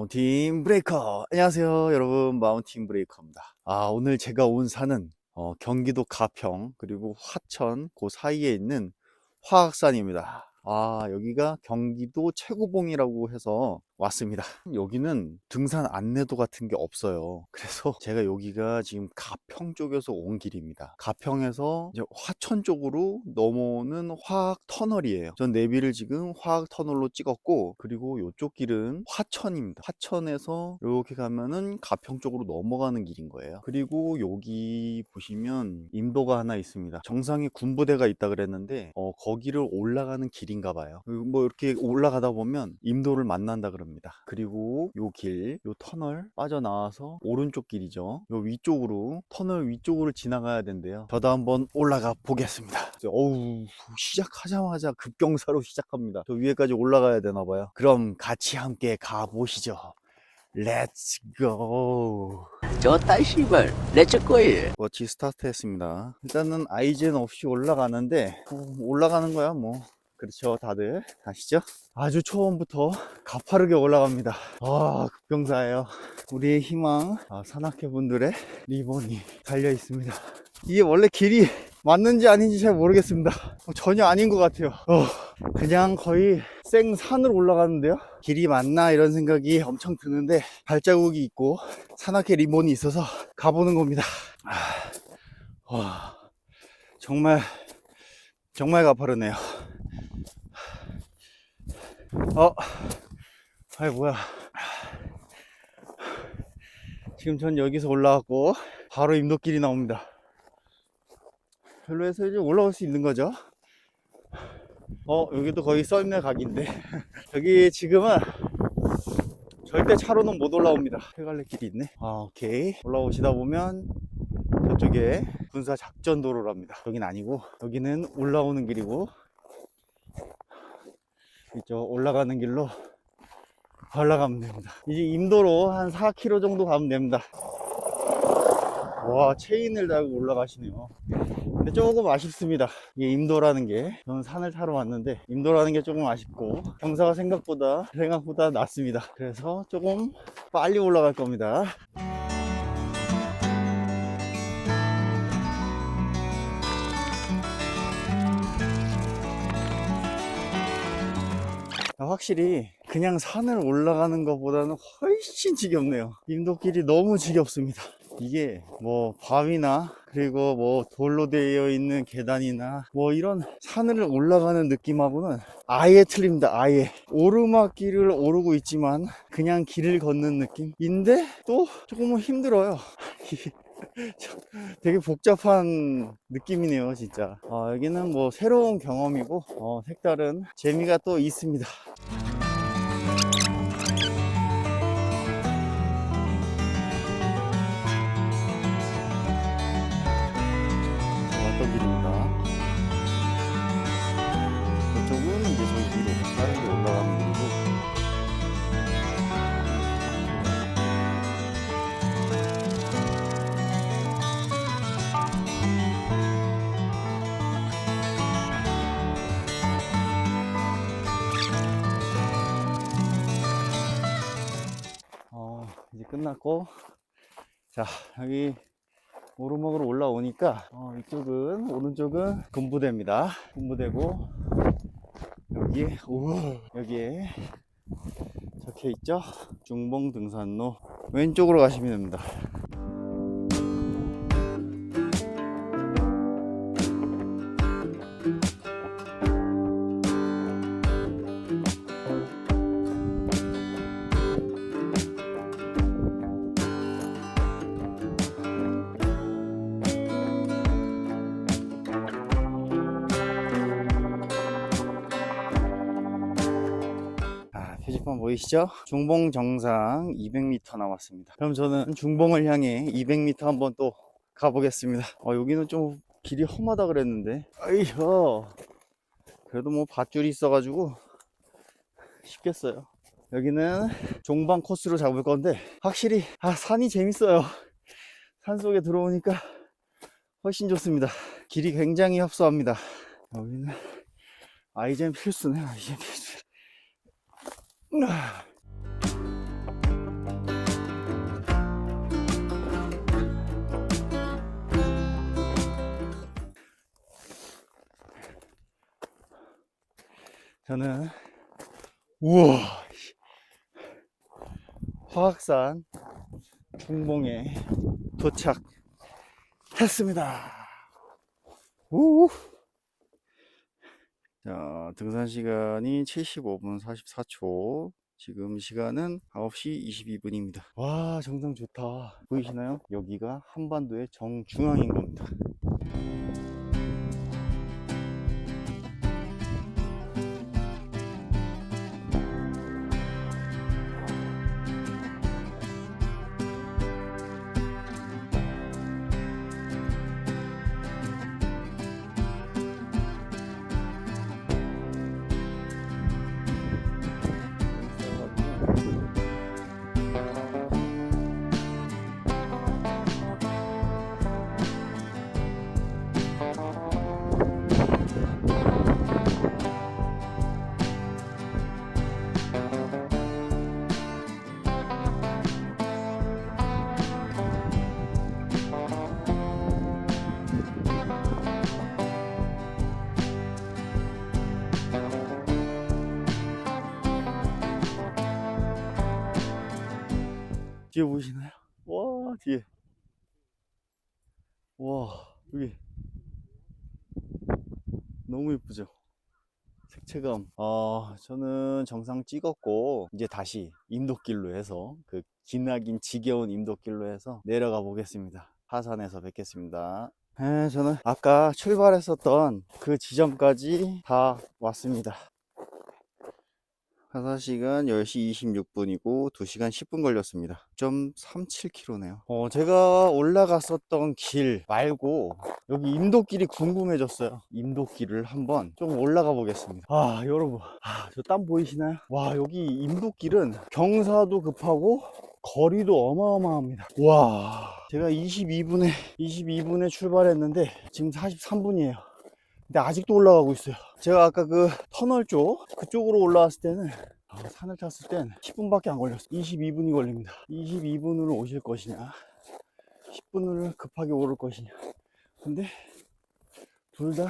마운틴 브레이커. 안녕하세요 여러분. 마운틴 브레이커입니다. 아 오늘 제가 온 산은 어, 경기도 가평 그리고 화천 그 사이에 있는 화학산입니다. 아 여기가 경기도 최고봉이라고 해서 왔습니다. 여기는 등산 안내도 같은 게 없어요. 그래서 제가 여기가 지금 가평 쪽에서 온 길입니다. 가평에서 이제 화천 쪽으로 넘어오는 화학 터널이에요. 전 내비를 지금 화학 터널로 찍었고 그리고 이쪽 길은 화천입니다. 화천에서 이렇게 가면은 가평 쪽으로 넘어가는 길인 거예요. 그리고 여기 보시면 인도가 하나 있습니다. 정상에 군부대가 있다 그랬는데 어, 거기를 올라가는 길인가 봐요. 뭐 이렇게 올라가다 보면 인도를 만난다 그 럽니다. 그리고 요 길, 요 터널 빠져나와서 오른쪽 길이죠. 요 위쪽으로 터널 위쪽으로 지나가야 된대요. 저도 한번 올라가 보겠습니다. 어우 시작하자마자 급경사로 시작합니다. 저 위에까지 올라가야 되나 봐요. 그럼 같이 함께 가보시죠. 렛츠 고 좋다 씨발. 렛츠 고이 워치 스타트 했습니다. 일단은 아이젠 없이 올라가는데 어, 올라가는 거야 뭐 그렇죠. 다들 아시죠? 아주 처음부터 가파르게 올라갑니다. 아 급경사예요. 우리의 희망 아, 산악회 분들의 리본이 달려 있습니다. 이게 원래 길이 맞는지 아닌지 잘 모르겠습니다. 어, 전혀 아닌 것 같아요. 어, 그냥 거의 생산으로 올라가는데요? 길이 맞나 이런 생각이 엄청 드는데 발자국이 있고 산악회 리본이 있어서 가보는 겁니다. 아, 와 정말 정말 가파르네요 어, 아이 뭐야. 지금 전 여기서 올라왔고 바로 임도길이 나옵니다. 별로에서 이제 올라올 수 있는 거죠. 어, 여기도 거의 썰매 각인데 여기 지금은 절대 차로는 못 올라옵니다. 해갈래 길이 있네. 아, 오케이. 올라오시다 보면 저쪽에 군사 작전 도로랍니다. 여긴 아니고 여기는 올라오는 길이고 이쪽 올라가는 길로 올라가면 됩니다. 이제 임도로 한 4km 정도 가면 됩니다. 와, 체인을 달고 올라가시네요. 근데 조금 아쉽습니다. 이게 임도라는 게, 저는 산을 타러 왔는데, 임도라는 게 조금 아쉽고, 경사가 생각보다, 생각보다 낮습니다. 그래서 조금 빨리 올라갈 겁니다. 확실히 그냥 산을 올라가는 것보다는 훨씬 지겹네요. 임도길이 너무 지겹습니다. 이게 뭐 바위나 그리고 뭐 돌로 되어 있는 계단이나 뭐 이런 산을 올라가는 느낌하고는 아예 틀립니다. 아예 오르막길을 오르고 있지만 그냥 길을 걷는 느낌인데 또 조금은 힘들어요. 되게 복잡한 느낌이네요 진짜. 아, 여기는 뭐 새로운 경험이고 어, 색다른 재미가 또 있습니다 끝났고, 자, 여기 오르막으로 올라오니까, 어, 이쪽은, 오른쪽은 군부대입니다. 군부대고, 여기, 오, 여기에 적혀 있죠? 중봉 등산로. 왼쪽으로 가시면 됩니다. 아, 표지판 보이시죠? 중봉 정상 200m 남았습니다. 그럼 저는 중봉을 향해 200m 한번 또 가보겠습니다. 어, 여기는 좀 길이 험하다 그랬는데. 아이혀. 그래도 뭐 밧줄이 있어가지고 쉽겠어요. 여기는 종방 코스로 잡을 건데 확실히 아 산이 재밌어요. 산 속에 들어오니까 훨씬 좋습니다. 길이 굉장히 협소합니다. 여기는 아이젠 필수네. 아이젠 필수. 저는 우와 씨. 화학산 중봉에 도착했습니다. 우. 자, 등산 시간이 75분 44초. 지금 시간은 9시 22분입니다. 와, 정상 좋다. 보이시나요? 여기가 한반도의 정중앙인 겁니다. 뒤에 보이시나요? 와, 뒤에. 와, 여기. 너무 예쁘죠? 색채감. 아, 저는 정상 찍었고, 이제 다시 임도길로 해서, 그 기나긴 지겨운 임도길로 해서 내려가 보겠습니다. 하산에서 뵙겠습니다. 네, 저는 아까 출발했었던 그 지점까지 다 왔습니다. 하사시간 10시 26분이고 2시간 10분 걸렸습니다. 0.37km네요. 어, 제가 올라갔었던 길 말고 여기 임도길이 궁금해졌어요. 임도길을 한번 좀 올라가 보겠습니다. 아, 여러분. 아, 저 땀 보이시나요? 와, 여기 임도길은 경사도 급하고 거리도 어마어마합니다. 와, 제가 22분에 22분에 출발했는데 지금 43분이에요. 근데 아직도 올라가고 있어요. 제가 아까 그 터널 쪽 그쪽으로 올라왔을 때는 아, 산을 탔을 땐 10분밖에 안 걸렸어요. 22분이 걸립니다. 22분으로 오실 것이냐, 10분을 급하게 오를 것이냐. 근데 둘 다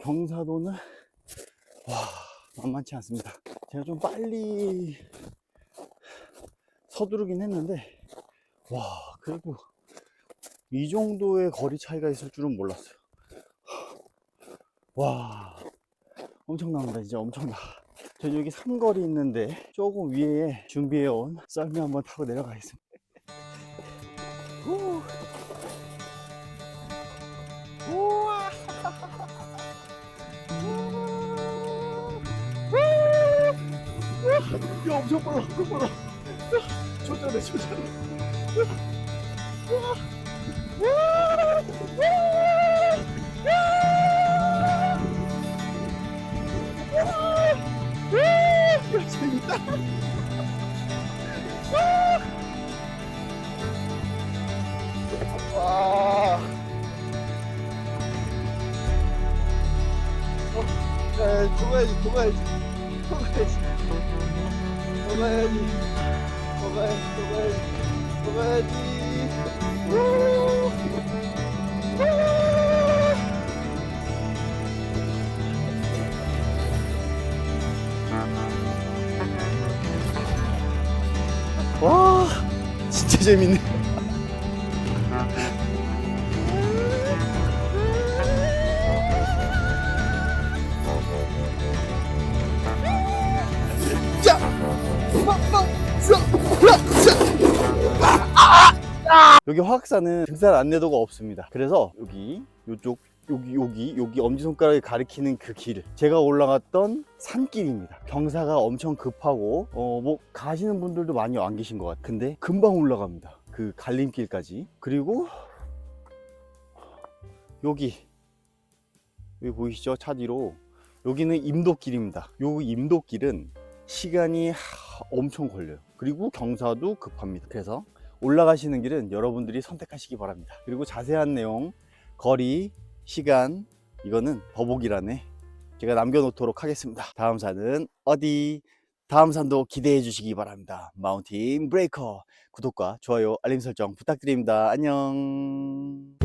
경사도는 와 만만치 않습니다. 제가 좀 빨리 서두르긴 했는데 와 그래도 이 정도의 거리 차이가 있을 줄은 몰랐어요. 와. 엄청납니다 진짜 엄청나. 저 여기 삼거리 있는데 조금 위에 준비해온 썰매 한번 타고 내려가겠습니다. 후. 우와. 야 엄청 빨라 엄청 빨라. 조절해 조절해 야, 재밌다. 와. 어, 야, 도가야지, 도가야지, 도가야지, 도가야지, 도가야지, 도가야지, 도가야지. 우! 우! 재밌네. 자! 여기 화학산은 등산 안내도가 없습니다. 그래서 여기 요쪽 여기 여기 여기 엄지손가락이 가리키는 그 길. 제가 올라갔던 산길입니다. 경사가 엄청 급하고 어 뭐 가시는 분들도 많이 안 계신 것 같아요 근데 금방 올라갑니다. 그 갈림길까지. 그리고 여기 여기 보이시죠? 차 뒤로. 여기는 임도길입니다. 요 임도길은 시간이 하- 엄청 걸려요. 그리고 경사도 급합니다. 그래서 올라가시는 길은 여러분들이 선택하시기 바랍니다. 그리고 자세한 내용 거리 시간 이거는 더보기란에 제가 남겨놓도록 하겠습니다. 다음 산은 어디? 다음 산도 기대해 주시기 바랍니다. 마운틴 브레이커 구독과 좋아요, 알림 설정 부탁드립니다. 안녕.